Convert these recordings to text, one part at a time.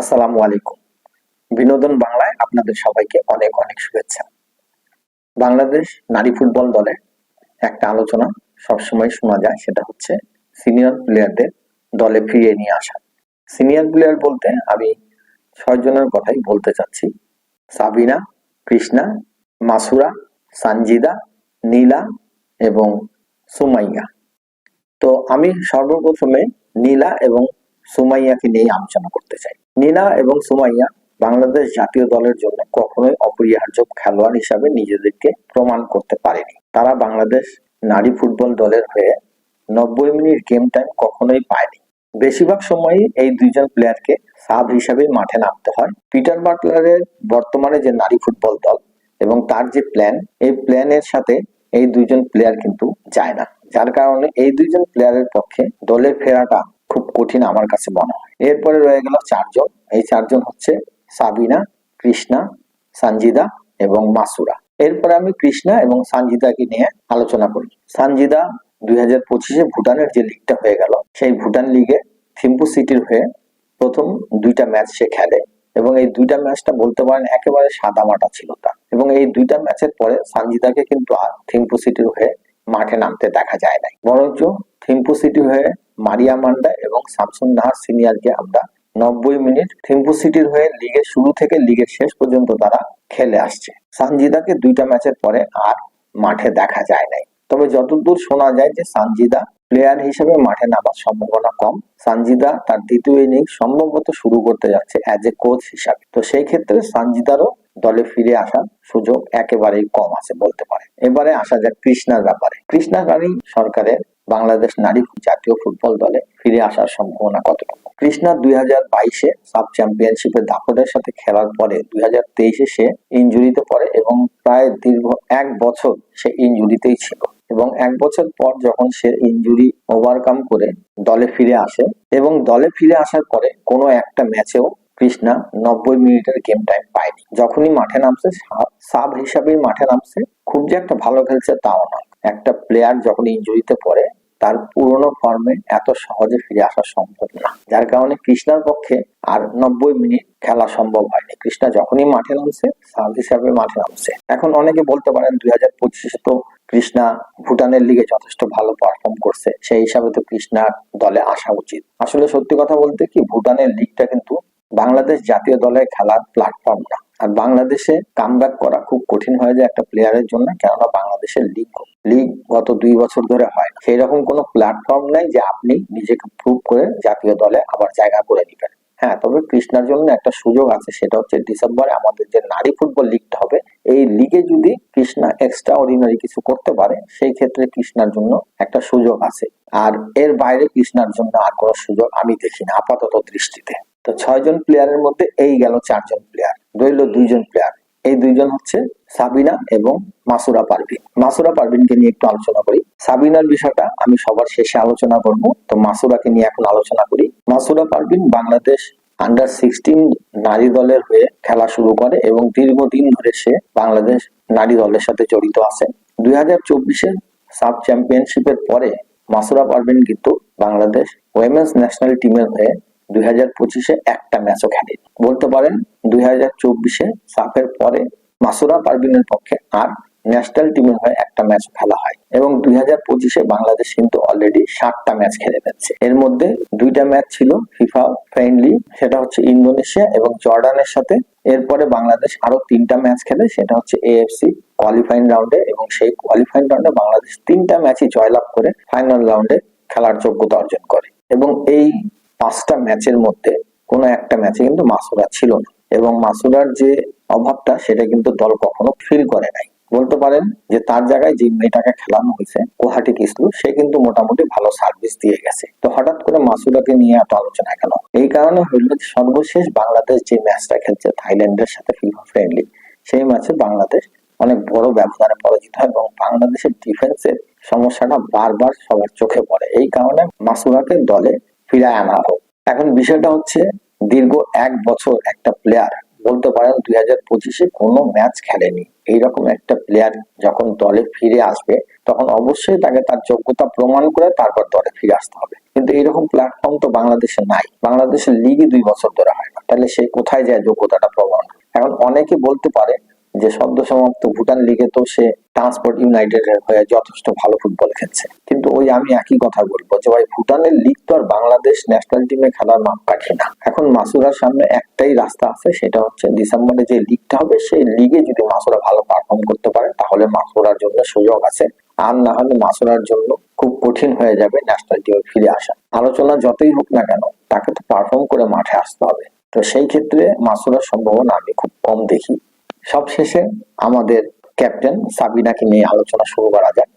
আসসালামু আলাইকুম। বিনোদন বাংলায় আপনাদের সবাইকে অনেক অনেক শুভেচ্ছা। বাংলাদেশ নারী ফুটবল দলে একটা আলোচনা সবসময় শোনা যায়, সেটা হচ্ছে সিনিয়র প্লেয়ারদের দলে ফিরিয়ে নিয়ে আসা। সিনিয়র প্লেয়ার বলতে আমি ছয় জনের কথাই বলতে চাচ্ছি। সাবিনা, কৃষ্ণা, মাসুরা, সানজিদা, নীলা এবং সুমাইয়া। তো আমি সর্বপ্রথমে নীলা এবং সুমাইয়াকে নিয়ে আলোচনা করতে চাই। নীলা এবং সুমাইয়া বাংলাদেশ জাতীয় দলের জন্য কখনোই অপরিহার্য খেলোয়াড় হিসাবে নিজেদেরকে প্রমাণ করতে পারেনি। তারা বাংলাদেশ নারী ফুটবল দলের হয়ে নব্বই মিনিট গেম টাইম কখনোই পায়নি। বেশিরভাগ সময়ই এই দুইজন প্লেয়ারকে সাব হিসাবে মাঠে নামতে হয়। পিটার বাটলারের বর্তমানে যে নারী ফুটবল দল এবং তার যে প্ল্যান এই প্ল্যানের সাথে এই দুইজন প্লেয়ার কিন্তু যায় না। যার কারণে এই দুইজন প্লেয়ারের পক্ষে দলে ফেরাটা খুব কঠিন আমার কাছে মনে হয়। এরপরে রয়ে গেল চারজন। এই চারজন হচ্ছে সাবিনা, কৃষ্ণা, সানজিদা এবং মাসুরা। এরপরে আমি কৃষ্ণা এবং সানজিদাকে নিয়ে আলোচনা করি। সানজিদা দুই হাজার পঁচিশে ভুটানের যে লিগটা হয়ে গেল, সেই ভুটান লিগে থিম্পু সিটির হয়ে প্রথম দুইটা ম্যাচ সে খেলে এবং এই দুইটা ম্যাচটা বলতে পারেন একেবারে সাদা মাটা ছিল তার। এবং এই দুইটা ম্যাচের পরে সানজিদাকে কিন্তু আর থিম্পু সিটির হয়ে মাঠে নামতে দেখা যায় নাই। বরঞ্চ থিম্পু সিটি হয়ে মারিয়া মান্ডা এবং শামসুন নাহার সিনিয়রকে আমরা নব্বই মিনিট থিম্পু সিটির হয়ে লিগের শুরু থেকে লিগের শেষ পর্যন্ত তারা খেলে আসছে। সানজিদাকে দুইটা ম্যাচের পরে আর মাঠে দেখা যায় নাই। তবে যতদূর শোনা যায় যে সানজিদা প্লেয়ার হিসেবে মাঠে নামার সম্ভাবনা কম। সানজিদা তার দ্বিতীয় ইনিংস সম্ভবত শুরু করতে যাচ্ছে অ্যাজ এ কোচ হিসাবে। তো সেই ক্ষেত্রে সানজিদারও দলে ফিরে আসার সুযোগ একেবারেই কম আছে বলতে পারে এবারে আসা যাক কৃষ্ণার ব্যাপারে। কৃষ্ণা সরকারের বাংলাদেশ নারী জাতীয় ফুটবল দলে ফিরে আসার সম্ভাবনা কতটুকু? কৃষ্ণা দুই হাজার বাইশে সাব চ্যাম্পিয়নশিপে দাপটের সাথে খেলার পরে দুই হাজার তেইশে সে ইঞ্জুরিতে পড়ে এবং প্রায় দীর্ঘ এক বছর সে ইঞ্জুরিতেই ছিল। এবং এক বছর পর যখন সে ইঞ্জুরি ওভারকাম করে দলে ফিরে আসে এবং দলে ফিরে আসার পরে কোনো একটা ম্যাচেও কৃষ্ণা নব্বই মিনিটের গেম টাইম পায়নি। যখনই মাঠে নামছে, সাব হিসাবেই মাঠে নামছে, খুব যে একটা ভালো খেলছে তাও না একটা প্লেয়ার যখন ইঞ্জুরিতে পড়ে তার পুরনো ফর্মে এত সহজে ফিরে আসা সম্ভব না। যার কারণে কৃষ্ণার পক্ষে আর নব্বই মিনিট খেলা সম্ভব হয়নি। কৃষ্ণা যখনই মাঠে নামছে সাব হিসাবে মাঠে নামছে। এখন অনেকে বলতে পারেন দুই হাজার পঁচিশে তো কৃষ্ণা ভুটানের লিগে যথেষ্ট ভালো পারফর্ম করছে। সেই হিসাবে তো কৃষ্ণার দলে আসা উচিত। আসলে সত্যি কথা বলতে কি, ভুটানের লিগটা কিন্তু বাংলাদেশ জাতীয় দলের খেলার প্ল্যাটফর্ম না। আর বাংলাদেশে কাম করা খুব কঠিন হয়ে যায় একটা প্লেয়ারের জন্য, কেননা বাংলাদেশের লিগ লিগ গত দুই বছর ধরে হয় না। সেই রকম কোনো প্ল্যাটফর্ম নেই যে আপনি নিজেকে প্রুভ করে জাতীয় দলে আবার জায়গা করে নিবেন। হ্যাঁ তবে কৃষ্ণার জন্য একটা সুযোগ আছে, সেটা হচ্ছে ডিসেম্বরে আমাদের যে নারী ফুটবল লিগটা হবে, এই লিগে যদি কৃষ্ণা এক্সট্রা অর্ডিনারি কিছু করতে পারে, সেই ক্ষেত্রে কৃষ্ণার জন্য একটা সুযোগ আছে। আর এর বাইরে কৃষ্ণার জন্য আর কোনো সুযোগ আমি দেখি না, আপাতত দৃষ্টিতে। তো ছয়জন প্লেয়ারের মধ্যে এই গেল চারজন প্লেয়ার রইল দুইজন প্লেয়ার এই দুইজন হচ্ছে সাবিনা এবং মাসুরা পারভিন। মাসুরা পারভিনকে নিয়ে একটু আলোচনা করি। সাবিনার বিষয়টা আমি সবার শেষে আলোচনা করব। তো মাসুরাকে নিয়ে এখন আলোচনা করি। মাসুরা পারভিন বাংলাদেশ আন্ডার সিক্সটিন নারী দলের হয়ে খেলা শুরু করে এবং দীর্ঘদিন ধরে সে বাংলাদেশ নারী দলের সাথে জড়িত আছে। দুই হাজার চব্বিশের সাব চ্যাম্পিয়নশিপের পরে মাসুরা পারভিন কিন্তু বাংলাদেশ ওয়েমেন্স ন্যাশনাল টিমের হয়ে দুই হাজার পঁচিশে একটা ম্যাচও খেলেনি। বলতে পারেন দুই হাজার চব্বিশে সাফের পরে মাসুরা পারভিনের পক্ষে আর ন্যাশনাল টিমের হয়ে একটা ম্যাচ খেলা হয়। এবং দুই হাজার পঁচিশে বাংলাদেশ কিন্তু অলরেডি সাতটা ম্যাচ খেলে ফেলছে। এর মধ্যে দুইটা ম্যাচ ছিল ফিফা ফ্রেন্ডলি সেটা হচ্ছে ইন্দোনেশিয়া এবং জর্ডানের সাথে। এরপরে বাংলাদেশ আরও তিনটা ম্যাচ খেলে, সেটা হচ্ছে এএফসি কোয়ালিফাইং রাউন্ডে এবং সেই কোয়ালিফাইং রাউন্ডে বাংলাদেশ তিনটা ম্যাচই জয়লাভ করে ফাইনাল রাউন্ডে খেলার যোগ্যতা অর্জন করে। এবং এই পাঁচটা ম্যাচের মধ্যে কোনো একটা ম্যাচে কিন্তু মাসুরা ছিল না। এবং মাসুরার যে অভাবটা, সেটা কিন্তু দল কখনো ফিল করে নাই। বলতে পারেন যে তার জায়গায় যে মেয়েটাকে খেলানো হয়েছে কোহাটি কিসলু, সে কিন্তু মোটামুটি ভালো সার্ভিস দিয়ে গেছে। তো হঠাৎ করে মাসুরাকে নিয়ে এত আলোচনা কেন? এই কারণে হইল সর্বশেষ বাংলাদেশ যে ম্যাচটা খেলছে, থাইল্যান্ডের সাথে ফিফা ফ্রেন্ডলি সেই ম্যাচে বাংলাদেশ অনেক বড় ব্যবধানে পরাজিত হয় এবং বাংলাদেশের ডিফেন্সের সমস্যাটা বারবার সবার চোখে পড়ে। এই কারণে মাসুরাকে দলে ফিরায় আনা হোক এখন বিষয়টা হচ্ছে, দীর্ঘ এক বছর একটা প্লেয়ার বলতে পারেন দুই হাজার পঁচিশে কোনো ম্যাচ খেলেনি। এইরকম একটা প্লেয়ার যখন দলে ফিরে আসবে, তখন অবশ্যই তাকে তার যোগ্যতা প্রমাণ করে তারপর দলে ফিরে আসতে হবে। কিন্তু এইরকম প্ল্যাটফর্ম তো বাংলাদেশে নাই। বাংলাদেশের লিগই দুই বছর ধরে হয় না। তাহলে সে কোথায় যায় যোগ্যতাটা প্রমাণ? এখন অনেকে বলতে পারে যে সদ্য সমাপ্ত ভুটান লিগে তো সে ট্রান্সপোর্ট ইউনাইটেড এর হয়ে যথেষ্ট ভালো ফুটবল খেলছে। কিন্তু ওই আমি একই কথা বলব যে ভাই, ভুটানের লিগ তো আর বাংলাদেশ ন্যাশনাল টিমে খেলার মাপকাঠি না। এখন মাসুরার সামনে একটাই রাস্তা আছে, সেটা হচ্ছে ডিসেম্বরে যে লিগটা হবে, সেই লিগে যদি মাসুরা ভালো পারফর্ম করতে পারে, তাহলে মাসুরার জন্য সুযোগ আছে। আর না হলে মাসুরার জন্য খুব কঠিন হয়ে যাবে ন্যাশনাল টিমে ফিরে আসা। আলোচনা যতই হোক না কেন, তাকে তো পারফর্ম করে মাঠে আসতে হবে। তো সেই ক্ষেত্রে মাসুরার সম্ভাবনা আমি খুব কম দেখি। সবশেষে আমাদের ক্যাপ্টেন সাবিনাকে নিয়ে আলোচনা শুরু করা যাক।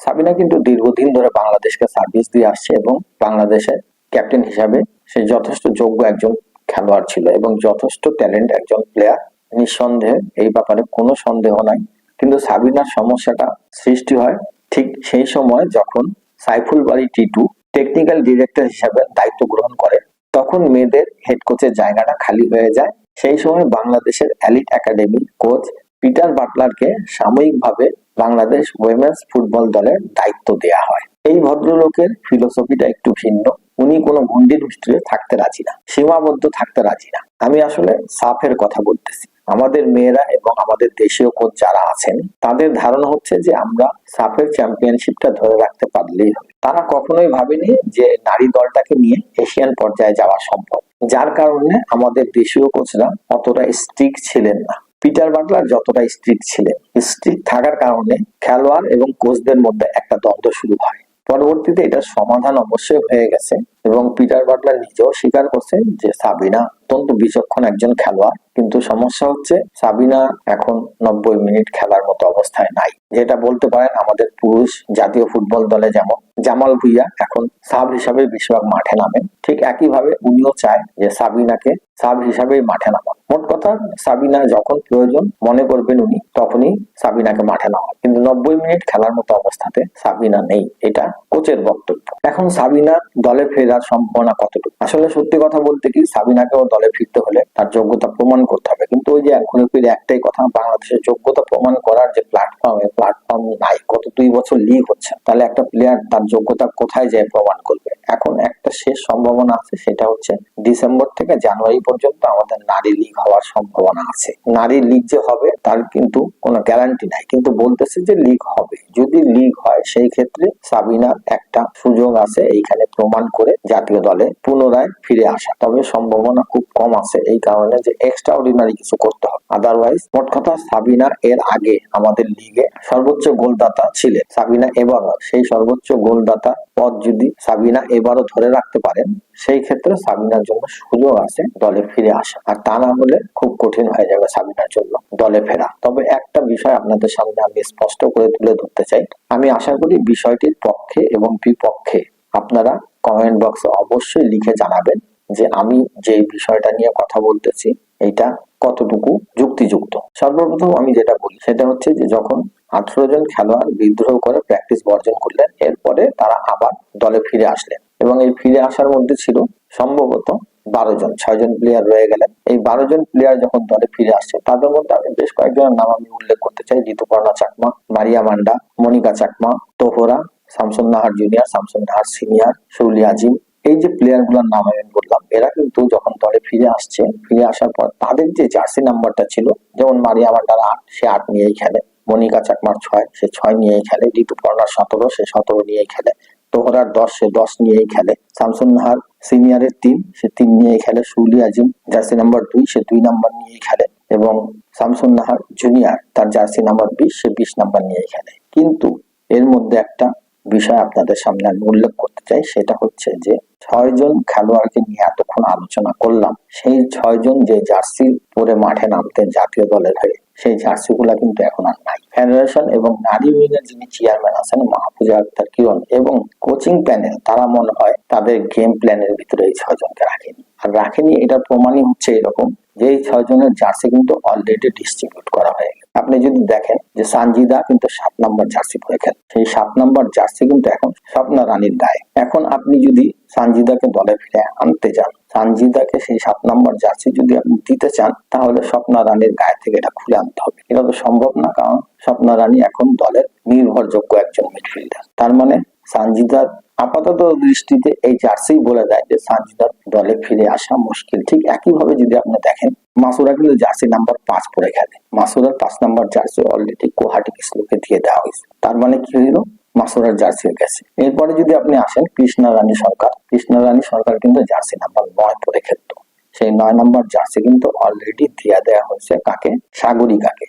সাবিনা কিন্তু দীর্ঘদিন ধরে বাংলাদেশকে সার্ভিস দিয়ে আসছে এবং বাংলাদেশের ক্যাপ্টেন হিসাবে সে যথেষ্ট যোগ্য একজন খেলোয়াড় ছিল এবং যথেষ্ট ট্যালেন্ট একজন প্লেয়ার নিঃসন্দেহে এই ব্যাপারে কোনো সন্দেহ নাই। কিন্তু সাবিনার সমস্যাটা সৃষ্টি হয় ঠিক সেই সময় যখন সাইফুল বাড়ি টিটু টেকনিক্যাল ডিরেক্টর হিসাবে দায়িত্ব গ্রহণ করে, তখন মেয়েদের হেড কোচের জায়গাটা খালি হয়ে যায়। সেই সময় বাংলাদেশের এলিট একাডেমি কোচ পিটার বাটলারকে সাময়িকভাবে বাংলাদেশ উইমেন্স ফুটবল দলের দায়িত্ব দেয়া হয়। এই ভদ্রলোকের ফিলোসফিটা একটু ভিন্ন। উনি কোনো গণ্ডির ভিতরে থাকতে রাজি না, সীমাবদ্ধ থাকতে রাজি না। আমি আসলে সাফের কথা বলতেছি। আমাদের মেয়েরা এবং আমাদের দেশীয় কোচ যারা আছেন, তাদের ধারণা হচ্ছে যে আমরা সাফের চ্যাম্পিয়নশিপটা ধরে রাখতে পারলেই হবে। তারা কখনোই ভাবেনি যে নারী দলটাকে নিয়ে এশিয়ান পর্যায়ে যাওয়া সম্ভব। যার কারণে আমাদের দেশীয় কোচরা অতটা স্ট্রিক ছিলেন না। পিটার বাটলার যতটা স্ট্রিক ছিলেন স্ট্রিক থাকার কারণে খেলোয়াড় এবং কোচদের মধ্যে একটা দ্বন্দ্ব শুরু হয়। পরবর্তীতে এটা সমাধান অবশ্যই হয়ে গেছে। এবং পিটার বাটলার নিজেও স্বীকার করছেন যে সাবিনা অত্যন্ত বিচক্ষণ একজন খেলোয়াড়। কিন্তু সমস্যা হচ্ছে সাবিনা এখন নব্বই মিনিট খেলার মতো অবস্থায় নাই। যেটা বলতে পারেন আমাদের পুরুষ জাতীয় ফুটবল দলে যেমন জামাল ভুইয়া এখন সাব হিসাবে বেশিরভাগ মাঠে নামেন। ঠিক একইভাবে উনিও চায় যে সাবিনাকে সাব হিসাবেই মাঠে নামান। মোট কথা সাবিনা যখন প্রয়োজন মনে করবেন উনি, তখনই সাবিনাকে মাঠে নামান। কিন্তু নব্বই মিনিট খেলার মতো অবস্থাতে সাবিনা নেই। এটা কোচের বক্তব্য। এখন সাবিনা দলে ফেরার সম্ভাবনা কতটুকু? আসলে সত্যি কথা বলতে কি, সাবিনাকেও দলে ফিরতে হলে তার যোগ্যতা প্রমাণ করতে হবে। কিন্তু ওই যে এখন একটাই কথা, বাংলাদেশের যোগ্যতা প্রমাণ করার যে প্ল্যাটফর্ম প্ল্যাটফর্ম নাই, গত দুই বছর লিগ হচ্ছে। তাহলে একটা প্লেয়ার তার যোগ্যতা কোথায় যায় প্রমাণ করবে? এখন একটা শেষ সম্ভাবনা আছে, সেটা হচ্ছে ডিসেম্বর থেকে জানুয়ারি পর্যন্ত আমাদের নারী লীগ হওয়ার সম্ভাবনা আছে। নারী লীগ যে হবে, তার কিন্তু কোনো গ্যারান্টি নাই। কিন্তু বলতেছে যে লীগ হবে। যদি লীগ হয়, সেই ক্ষেত্রে সাবিনার একটা সুযোগ আছে, এইখানে প্রমাণ করে জাতীয় দলে পুনরায় ফিরে আসা। তবে সম্ভাবনা খুব কম আছে এই কারণে যে এক্সট্রা অর্ডিনারি কিছু করতে হবে। আদারওয়াইজ মোট কথা সাবিনা এর আগে আমাদের লিগে সর্বোচ্চ গোলদাতা ছিলেন। সাবিনা এবারও, সেই সর্বোচ্চ গোলদাতা পদ যদি সাবিনা এবারও ধরে রাখতে পারেন, সেই ক্ষেত্রে সাবিনার জন্য সুযোগ আছে দলে ফিরে আসা। আর তা না হলে খুব কঠিন হয়ে যাবে সাবিনার জন্য দলে ফেরা। তবে একটা বিষয় আপনাদের সামনে আমি স্পষ্ট করে তুলে ধরতে চাই। আমি আশা করি বিষয়টির পক্ষে এবং বিপক্ষে আপনারা কমেন্ট বক্সে অবশ্যই লিখে জানাবেন। যে আমি যে বিষয়টা নিয়ে কথা বলতেছি এটা কতটুকু যুক্তিযুক্ত? সর্বপ্রথম আমি যেটা বলি, সেটা হচ্ছে যে যখন আঠারো জন খেলোয়াড় বিদ্রোহ করে প্র্যাকটিস বর্জন করলেন, এরপরে তারা আবার দলে ফিরে আসলেন এবং এই ফিরে আসার মধ্যে ছিল সম্ভবত বারো জন, ছয় জন প্লেয়ার রয়ে গেলেন। এই বারো জন প্লেয়ার যখন দলে ফিরে আসছে, তাদের মধ্যে আমি বেশ কয়েকজনের নাম আমি উল্লেখ করতে চাই, ঋতুপর্ণা চাকমা, মারিয়া মান্ডা, মনিকা চাকমা, তোহরা শামসুন নাহার জুনিয়র শামসুন নাহার সিনিয়র শৌলি আজিম এই যে প্লেয়ারগুলোর নাম আমি বললাম, এরা কিন্তু যখন দলে ফিরে আসছে, ফিরে আসার পর তাদের যে জার্সি নাম্বারটা ছিল, যেমন মারিয়া মান্ডার আট, সে আট নিয়েই খেলে। মনিকা চাকমার ছয়, সে ছয় নিয়েই খেলে। ঋতুপর্ণার সতেরো, সে সতেরো নিয়েই খেলে। তোহরার দশ, সে দশ নিয়েই খেলে। শামসুন নাহার সিনিয়রের তিন, সে তিন নিয়েই খেলে। সুলি আজিম জার্সি নাম্বার দুই, সে দুই নাম্বার নিয়েই খেলে। এবং শামসুন নাহার জুনিয়র তার জার্সি নাম্বার বিশ, সে বিশ নাম্বার নিয়েই খেলে। কিন্তু এর মধ্যে একটা বিষয় আপনাদের সামনে আমি উল্লেখ করতে চাই, সেটা হচ্ছে যে ছয়জন খেলোয়াড়কে নিয়ে এতক্ষণ আলোচনা করলাম, সেই ছয়জন যে জার্সি পরে মাঠে নামতেন জাতীয় দলের হয়ে সেই জার্সি গুলা কিন্তু এখন আর নাই। ফেডারেশন এবং নারী উইংয়ের যিনি চেয়ারম্যান আছেন মাহফুজা আক্তার কিরণ এবং কোচিং প্যানেল তারা মনে হয় তাদের গেম প্ল্যানের ভিতরে এই ছয়জনকে রাখেনি। আর রাখেনি এটার প্রমাণই হচ্ছে এরকম যে এই ছয়জনের জার্সি কিন্তু অলরেডি ডিস্ট্রিবিউট করা হয়ে গেছে। আপনি যদি দেখেন যে সানজিদা কিন্তু সাত নম্বর জার্সি পরে খেলে। সেই সাত নম্বর জার্সি কিন্তু এখন স্বপ্ন রানীর দায় এখন আপনি যদি সানজিদাকে দলে ফিরে আনতে চান সানজিদাকে সেই সাত নম্বর জার্সি যদি আপনি দিতে চান, তাহলে স্বপ্না রানীর গায়ে থেকে এটা খুলে আনতে হবে। এটা তো সম্ভব না, কারণ স্বপ্না রানী এখন দলের নির্ভরযোগ্য একজন মিডফিল্ডার তার মানে সানজিদার আপাতত দৃষ্টিতে এই জার্সি বলে দেয় যে সানজিদার দলে ফিরে আসা মুশকিল। ঠিক একইভাবে যদি আপনি দেখেন, মাসুরা কিন্তু জার্সি নাম্বার পাঁচ পরে খেলে। মাসুরার পাঁচ নাম্বার জার্সি অলরেডি গুয়াহাটি কিসলুকে দিয়ে দেওয়া হয়েছে। তার মানে কি হইল? মাসুরার জার্সি হয়ে গেছে। এরপরে যদি আপনি আসেন কৃষ্ণা রানী সরকার, কৃষ্ণা রানী সরকার কিন্তু জার্সি নাম্বার নয় পরে খেলতো সেই নয় নম্বর জার্সি কিন্তু অলরেডি দিয়া দেওয়া হয়েছে কাকে? সাগরিকাকে।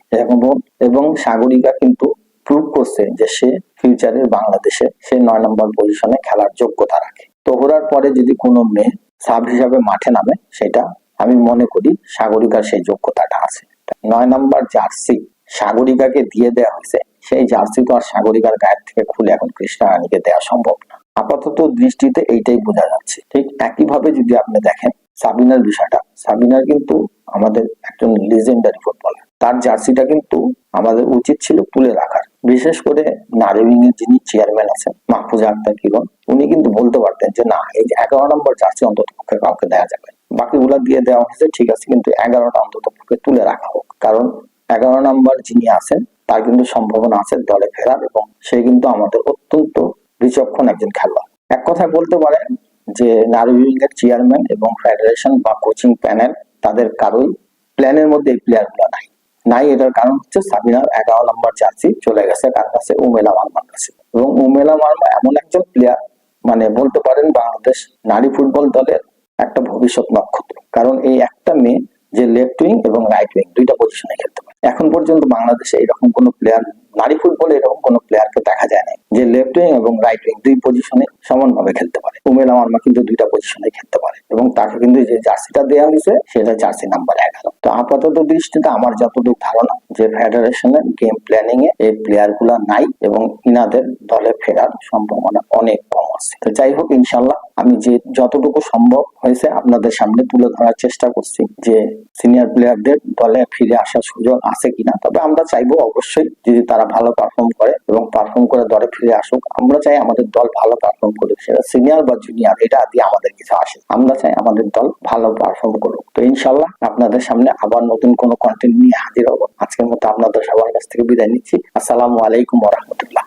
এবং সাগরিকা কিন্তু প্রুভ করছে যে সে ফিউচারে বাংলাদেশে সে নয় নম্বর পজিশনে খেলার যোগ্যতা রাখে। তোহরার পরে যদি কোনো মেয়ে সাব হিসাবে মাঠে নামে, সেটা আমি মনে করি সাগরিকার সেই যোগ্যতাটা আছে। নয় নম্বর জার্সি সাগরিকাকে দিয়ে দেওয়া হয়েছে সেই জার্সি তো আর সাগরিকার গায়ের থেকে খুলে এখন কৃষ্ণা রানীকে দেওয়া সম্ভব না। আপাতত দৃষ্টিতে এইটাই বোঝা যাচ্ছে। ঠিক একইভাবে যদি আপনি দেখেন সাবিনার বিষয়টা, সাবিনার কিন্তু আমাদের একজন লিজেন্ডারি ফুটবলার তার জার্সিটা কিন্তু আমাদের উচিত ছিল তুলে রাখার। বিশেষ করে নারী উইং এর যিনি চেয়ারম্যান আছেন, মাহফুজা আক্তার কিরণ, উনি কিন্তু বলতে পারতেন যে, না, এই যে এগারো নম্বর জার্সি অন্তত পক্ষে কাউকে দেওয়া যাবে বাকিগুলা দিয়ে দেওয়া হয়েছে, ঠিক আছে, কিন্তু এগারোটা অন্তত পক্ষে তুলে রাখা হোক। কারণ এগারো নম্বর যিনি আছেন তার কিন্তু সম্ভাবনা আছে দলে ফেরার এবং সে কিন্তু আমাদের অত্যন্ত বিচক্ষণ একজন খেলোয়াড়। এক কথায় বলতে পারেন যে নারী উইং এর চেয়ারম্যান এবং ফেডারেশন বা কোচিং প্যানেল তাদের কারোই প্ল্যানের মধ্যে এই প্লেয়ারগুলো নাই। নাই এটার কারণ হচ্ছে সাবিনার এগারো নম্বর জার্সি চলে গেছে কার কাছে উমেলা মার্মার কাছে। এবং উমেলা মার্মা এমন একজন প্লেয়ার মানে বলতে পারেন বাংলাদেশ নারী ফুটবল দলের একটা ভবিষ্যৎ নক্ষত্র। কারণ এই একটা মেয়ে যে লেফট উইং এবং রাইট উইং দুইটা পজিশনে খেলতে পারে এখন পর্যন্ত বাংলাদেশে এরকম কোনো প্লেয়ার নারী ফুটবলে এরকম কোনো প্লেয়ারকে দেখা যায় না যে লেফট উইং এবং রাইট উইং দুই পজিশনে সমানভাবে খেলতে পারে। উমেলা মার্মা কিন্তু দুইটা পজিশনে খেলতে পারে এবং তাকে কিন্তু যে জার্সিটা দেওয়া হয়েছে, সেটা জার্সি নাম্বার এগারো। তো আপাতত দৃষ্টিতে আমার যতটুকু ধারণা যে ফেডারেশনের গেম প্ল্যানিং এ এই প্লেয়ারগুলা নাই এবং ইনাদের দলে ফেরার সম্ভাবনা অনেক কম আছে। তো যাই হোক ইনশাল্লাহ আমি যে যতটুকু সম্ভব হয়েছে আপনাদের সামনে তুলে ধরার চেষ্টা করছি যে সিনিয়র প্লেয়ারদের দলে ফিরে আসার সুযোগ আছে কিনা। তবে আমরা চাইব অবশ্যই যদি তারা ভালো পারফর্ম করে এবং পারফর্ম করে দলে ফিরে আসুক, আমরা চাই আমাদের দল ভালো পারফর্ম করুক। সেটা সিনিয়র বা জুনিয়র এটা দিয়ে আমাদের কিছু আসে। আমরা চাই আমাদের দল ভালো পারফর্ম করুক। তো ইনশাল্লাহ আপনাদের সামনে আবার নতুন কোন কন্টেন্ট নিয়ে হাজির হব। আজকের মতো আপনাদের সবার কাছ থেকে বিদায় নিচ্ছি। আসসালামু আলাইকুম রহমতুল্লাহ।